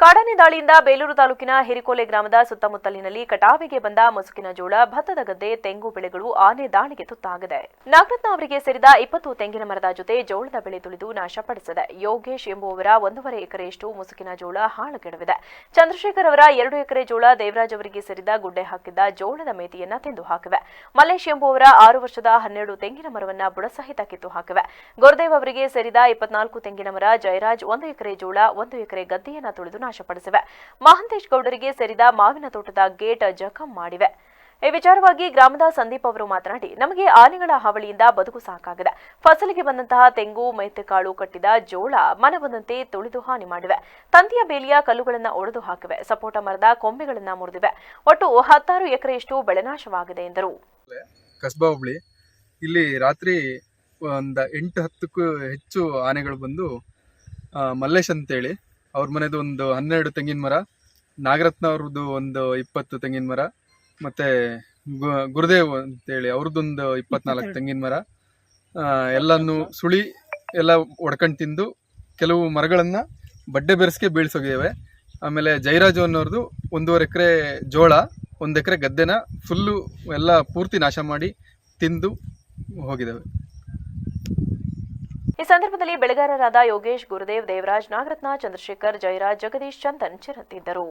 ಕಾಡಾನೆ ದಾಳಿಯಿಂದ ಬೇಲೂರು ತಾಲೂಕಿನ ಹಿರಿಕೋಲೆ ಗ್ರಾಮದ ಸುತ್ತಮುತ್ತಲಿನಲ್ಲಿ ಕಟಾವಿಗೆ ಬಂದ ಮುಸುಕಿನ ಜೋಳ, ಭತ್ತದ ಗದ್ದೆ, ತೆಂಗು ಬೆಳೆಗಳು ಆನೆ ದಾಳಿಗೆ ತುತ್ತಾಗಿದೆ. ನಾಗರತ್ನ ಅವರಿಗೆ ಸೇರಿದ ಇಪ್ಪತ್ತು ತೆಂಗಿನ ಮರದ ಜೊತೆ ಜೋಳದ ಬೆಳೆ ತುಳಿದು ನಾಶಪಡಿಸಿದೆ. ಯೋಗೇಶ್ ಎಂಬುವವರ ಒಂದೂವರೆ ಎಕರೆಯಷ್ಟು ಮುಸುಕಿನ ಜೋಳ ಹಾಳುಗೆಡವಿದೆ. ಚಂದ್ರಶೇಖರ್ ಅವರ ಎರಡು ಎಕರೆ ಜೋಳ ದೇವರಾಜ್ ಅವರಿಗೆ ಸೇರಿದ ಗುಡ್ಡೆ ಹಾಕಿದ್ದ ಜೋಳದ ಮೇತಿಯನ್ನ ತಿಂದು ಹಾಕಿವೆ. ಮಲ್ಲೇಶ್ ಎಂಬುವವರ ಆರು ವರ್ಷದ ಹನ್ನೆರಡು ತೆಂಗಿನ ಮರವನ್ನ ಬುಡಸಹಿತ ಕಿತ್ತು ಹಾಕಿವೆ. ಗುರುದೇವ್ ಅವರಿಗೆ ಸೇರಿದ ಇಪ್ಪತ್ನಾಲ್ಕು ತೆಂಗಿನ ಮರ ಜಯರಾಜ್ ಒಂದು ಎಕರೆ ಜೋಳ, ಒಂದು ಎಕರೆ ಗದ್ದೆಯನ್ನ ತುಳಿದು ನಾಶಪಡಿಸಿವೆ ಮಹಂತೇಶ್ ಗೌಡರಿಗೆ ಸೇರಿದ ಮಾವಿನ ತೋಟದ ಗೇಟ್ ಜಖಂ ಮಾಡಿವೆ. ಈ ವಿಚಾರವಾಗಿ ಗ್ರಾಮದ ಸಂದೀಪ್ ಅವರು ಮಾತನಾಡಿ, ನಮಗೆ ಆನೆಗಳ ಹಾವಳಿಯಿಂದ ಬದುಕು ಸಾಕಾಗಿದೆ. ಫಸಲಿಗೆ ಬಂದಂತಹ ತೆಂಗು ಮೆತ್ತೆಕಾಳು ಕಟ್ಟಿದ ಜೋಳ ಮನೆ ಬಂದಂತೆ ತುಳಿದು ಹಾನಿ ಮಾಡಿವೆ. ತಂತಿಯ ಬೇಲಿಯ ಕಲ್ಲುಗಳನ್ನು ಒಡೆದು ಹಾಕಿವೆ. ಸಪೋಟ ಮರದ ಕೊಂಬೆಗಳನ್ನ ಮುರಿದಿವೆ. ಒಟ್ಟು ಹತ್ತಾರು ಎಕರೆಯಷ್ಟು ಬೆಳೆನಾಶವಾಗಿದೆ ಎಂದರು. ಕಸ್ಬಾ ಹುಬ್ಳಿ. ಇಲ್ಲಿ ರಾತ್ರಿ ಒಂದ ಎಂಟು ಹತ್ತಕ್ಕೂ ಹೆಚ್ಚು ಆನೆಗಳು ಬಂದು ಮಲ್ಲೇಶ್ ಅಂತೇಳಿ ಅವ್ರ ಮನೆದು ಒಂದು ಹನ್ನೆರಡು ತೆಂಗಿನ ಮರ ನಾಗರತ್ನ ಅವ್ರದ್ದು ಒಂದು ಇಪ್ಪತ್ತು ತೆಂಗಿನ ಮರ ಮತ್ತೆ ಗುರುದೇವ್ ಅಂತೇಳಿ ಅವ್ರದ್ದೊಂದು ಇಪ್ಪತ್ನಾಲ್ಕು ತೆಂಗಿನ ಮರ. ಎಲ್ಲಾನು ಎಲ್ಲನೂ ಸುಳಿ ಎಲ್ಲ ಒಡ್ಕೊಂಡು ತಿಂದು ಕೆಲವು ಮರಗಳನ್ನ ಬಡ್ಡೆ ಬೆರೆಸ್ಕೆ ಬೀಳ್ಸೋಗಿದ್ದೇವೆ ಆಮೇಲೆ ಜೈರಾಜು ಅನ್ನೋರ್ದು ಒಂದೂವರೆ ಎಕರೆ ಜೋಳ ಒಂದು ಎಕರೆ ಗದ್ದೆನ ಫುಲ್ಲು ಎಲ್ಲ ಪೂರ್ತಿ ನಾಶ ಮಾಡಿ ತಿಂದು ಹೋಗಿದ್ದಾವೆ ಈ ಸಂದರ್ಭದಲ್ಲಿ ಬೆಳೆಗಾರರಾದ ಯೋಗೇಶ್ ಗುರುದೇವ್ ದೇವರಾಜ್ ನಾಗರತ್ನ ಚಂದ್ರಶೇಖರ್ ಜಯರಾಜ್ ಜಗದೀಶ್ ಚಂದನ್ ಚಿರತ್ತಿದ್ದರು